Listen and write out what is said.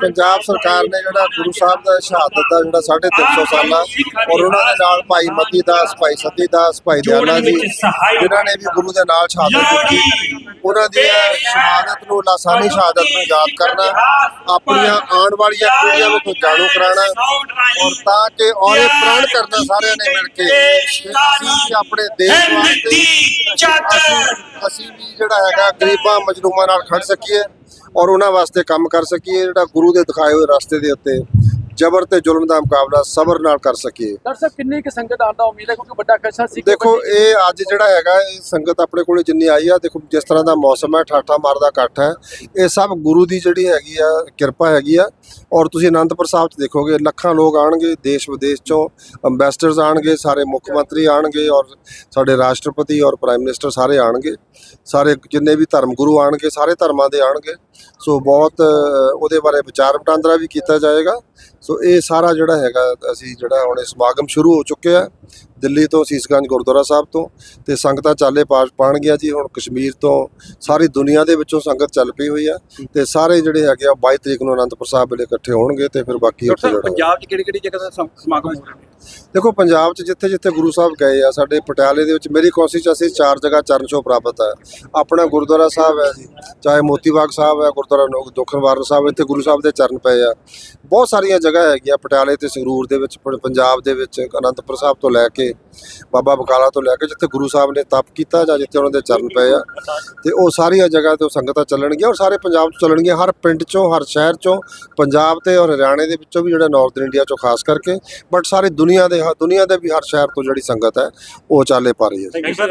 ਪੰਜਾਬ ਸਰਕਾਰ ਨੇ ਜਿਹੜਾ ਗੁਰੂ ਸਾਹਿਬ ਦਾ ਸ਼ਹਾਦਤ ਦਾ ਜਿਹੜਾ 350 ਸਾਲਾ ਔਰ ਉਹਨਾਂ ਦੇ ਨਾਲ ਭਾਈ ਮਤੀ ਦਾਸ ਭਾਈ ਸਤੀ ਦਾਸ ਭਾਈ ਦਿਆਲਾ ਜੀ ਜਿਨ੍ਹਾਂ ਨੇ ਵੀ ਗੁਰੂ ਦੇ ਨਾਲ ਸ਼ਹਾਦਤ ਦਿੱਤੀ। ਉਹਨਾਂ ਦੀ ਸ਼ਹਾਦਤ ਨੂੰ ਲਾਸਾਨੀ ਸ਼ਹਾਦਤ ਨੂੰ ਯਾਦ ਕਰਨਾ ਆਪਣੀਆਂ ਆਉਣ ਵਾਲੀਆਂ ਪੀੜ੍ਹੀਆਂ ਨੂੰ ਜਾਣੂ ਕਰਾਉਣਾ ਔਰ ਤਾਂ ਕਿ ਔਰੇ ਪ੍ਰਣ ਕਰਨਾ ਸਾਰਿਆਂ ਨੇ ਮਿਲ ਕੇ। ਅਸੀਂ ਆਪਣੇ ਦੇਸ਼ ਵਾਸਤੇ ਅਸੀਂ ਵੀ ਜਿਹੜਾ ਹੈਗਾ ਗਰੀਬਾਂ ਮਜਲੂਮਾਂ ਨਾਲ ਖੜ ਸਕੀਏ। ਔਰ ਉਹਨਾਂ ਵਾਸਤੇ ਕੰਮ ਕਰ ਸਕੀਏ ਜਿਹੜਾ ਗੁਰੂ ਦੇ ਦਿਖਾਏ ਹੋਏ ਰਸਤੇ ਦੇ ਉੱਤੇ। ਜ਼ਬਰ ਤੇ ਜ਼ੁਲਮ ਦਾ ਮੁਕਾਬਲਾ ਸਬਰ ਨਾਲ ਕਰ ਸਕੀਏ। ਡਾਕਟਰ ਸਾਹਿਬ ਕਿੰਨੀ ਕਿ ਸੰਗਤ ਆਉਣ ਦਾ ਉਮੀਦ ਹੈ? ਕਿਉਂਕਿ ਵੱਡਾ ਕਸ਼ਾ ਸੀ ਦੇਖੋ ਇਹ ਅੱਜ ਜਿਹੜਾ ਹੈਗਾ ਇਹ ਸੰਗਤ ਆਪਣੇ ਕੋਲੇ ਜਿੰਨੀ ਆਈ ਆ ਦੇਖੋ ਜਿਸ ਤਰ੍ਹਾਂ ਦਾ ਮੌਸਮ ਹੈ ਠਾਠਾ ਮਾਰਦਾ ਇਕੱਠ ਹੈ। ਇਹ ਸਭ ਗੁਰੂ ਦੀ ਜਿਹੜੀ ਹੈਗੀ ਆ ਕਿਰਪਾ ਹੈਗੀ ਆ। ਔਰ ਤੁਸੀਂ ਅਨੰਦਪੁਰ ਸਾਹਿਬ ਚ ਦੇਖੋਗੇ ਲੱਖਾਂ ਲੋਕ ਆਣਗੇ ਦੇਸ਼ ਵਿਦੇਸ਼ ਚੋਂ ਅੰਬੈਸਡਰਸ ਆਣਗੇ ਸਾਰੇ ਮੁੱਖ ਮੰਤਰੀ ਆਣਗੇ ਔਰ ਸਾਡੇ ਰਾਸ਼ਟਰਪਤੀ ਔਰ ਪ੍ਰਾਈਮ ਮਿਨਿਸਟਰ ਸਾਰੇ ਆਣਗੇ ਸਾਰੇ ਜਿੰਨੇ ਵੀ ਧਰਮ ਗੁਰੂ ਆਣਗੇ ਸਾਰੇ ਧਰਮਾਂ ਦੇ ਆਣਗੇ ਸੋ ਬਹੁਤ ਉਹਦੇ ਬਾਰੇ ਵਿਚਾਰ ਵਟਾਂਦਰਾ ਵੀ ਕੀਤਾ ਜਾਏਗਾ ਸੋ ਇਹ ਸਾਰਾ ਜਿਹੜਾ ਹੈਗਾ ਅਸੀਂ ਜਿਹੜਾ ਹੁਣ ਇਹ ਸਮਾਗਮ ਸ਼ੁਰੂ ਹੋ ਚੁੱਕਿਆ। ਦਿੱਲੀ ਤੋਂ ਸੀਸਗੰਜ ਗੁਰਦੁਆਰਾ ਸਾਹਿਬ ਤੋਂ ਤੇ ਸੰਗਤਾਂ ਚਾਲੇ ਪਾਸ ਪਾਣ ਗਿਆ ਜੀ ਹੁਣ ਕਸ਼ਮੀਰ ਤੋਂ ਸਾਰੀ ਦੁਨੀਆ ਦੇ ਵਿੱਚੋਂ ਸੰਗਤ ਚੱਲ ਪਈ ਹੋਈ ਆ ਤੇ ਸਾਰੇ ਜਿਹੜੇ ਹੈਗੇ ਆ 22 ਤਰੀਕ ਨੂੰ ਅਨੰਦਪੁਰ ਸਾਹਿਬ ਵੇਲੇ ਇਕੱਠੇ ਹੋਣਗੇ ਤੇ ਫਿਰ ਬਾਕੀ ਉੱਥੇ ਪੰਜਾਬ 'ਚ ਕਿਹੜੀ ਕਿਹੜੀ ਜਗ੍ਹਾ ਦਾ ਸਮ- ਸਮਾਗਮ ਹੋ ਰਿਹਾ ਦੇਖੋ, ਪੰਜਾਬ 'ਚ ਜਿੱਥੇ ਜਿੱਥੇ ਗੁਰੂ ਸਾਹਿਬ ਗਏ ਆ, ਸਾਡੇ ਪਟਿਆਲੇ ਦੇ ਵਿੱਚ ਮੇਰੀ ਕੋਸ਼ਿਸ਼ 'ਚ ਅਸੀਂ ਚਾਰ ਜਗ੍ਹਾ ਚਰਨ ਛੋਹ ਪ੍ਰਾਪਤ ਹੈ ਆਪਣਾ ਗੁਰਦੁਆਰਾ ਸਾਹਿਬ ਹੈ ਜੀ, ਚਾਹੇ ਮੋਤੀ ਬਾਗ ਸਾਹਿਬ ਹੈ, ਗੁਰਦੁਆਰਾ ਨੋ- ਦੁਖਨਵਾਰਨ ਸਾਹਿਬ, ਇੱਥੇ ਗੁਰੂ ਸਾਹਿਬ ਦੇ ਚਰਨ ਪਏ ਆ। ਬਹੁਤ ਸਾਰੀਆਂ ਜਗ੍ਹਾ ਹੈਗੀਆਂ ਪਟਿਆਲੇ ਤੇ ਸੰਗਰੂਰ ਦੇ ਵਿੱਚ ਪੰਜਾਬ ਦੇ ਵਿੱਚ, ਅਨੰਦਪੁਰ ਸਾਹਿਬ ਤੋਂ ਲੈ ਕੇ, ਬਾਬਾ ਬਕਾਲਾ ਤੋਂ ਲੈ ਕੇ, ਜਿੱਥੇ ਗੁਰੂ ਸਾਹਿਬ ਨੇ ਤਪ ਕੀਤਾ ਜਾਂ ਜਿੱਥੇ ਉਹਨਾਂ ਦੇ ਚਰਨ ਪਏ ਆ। ਤੇ ਉਹ ਸਾਰੀਆਂ ਜਗ੍ਹਾ ਤੇ ਉਹ ਸੰਗਤਾਂ ਚੱਲਣਗੀਆਂ ਔਰ ਸਾਰੇ ਪੰਜਾਬ 'ਚ ਚੱਲਣਗੀਆਂ, ਹਰ ਪਿੰਡ 'ਚੋਂ, ਹਰ ਸ਼ਹਿਰ 'ਚੋਂ, ਪੰਜਾਬ ਤੇ ਔਰ ਹਰਿਆਣੇ ਦੇ ਵਿੱਚੋਂ ਵੀ ਜਿਹੜਾ ਨਾਰਥ ਇੰਡੀਆ 'ਚੋਂ, ਖਾਸ ਕਰਕੇ ਬਟ ਸਾਰੀ ਦੁਨੀਆ ਦੇ ਦੁਨੀਆ ਦੇ ਵੀ ਹਰ ਸ਼ਹਿਰ ਤੋਂ ਜਿਹੜੀ ਸੰਗਤ ਹੈ ਉਹ ਚਾਲੇ ਪਾ ਰਹੀ ਹੈ। Thank you sir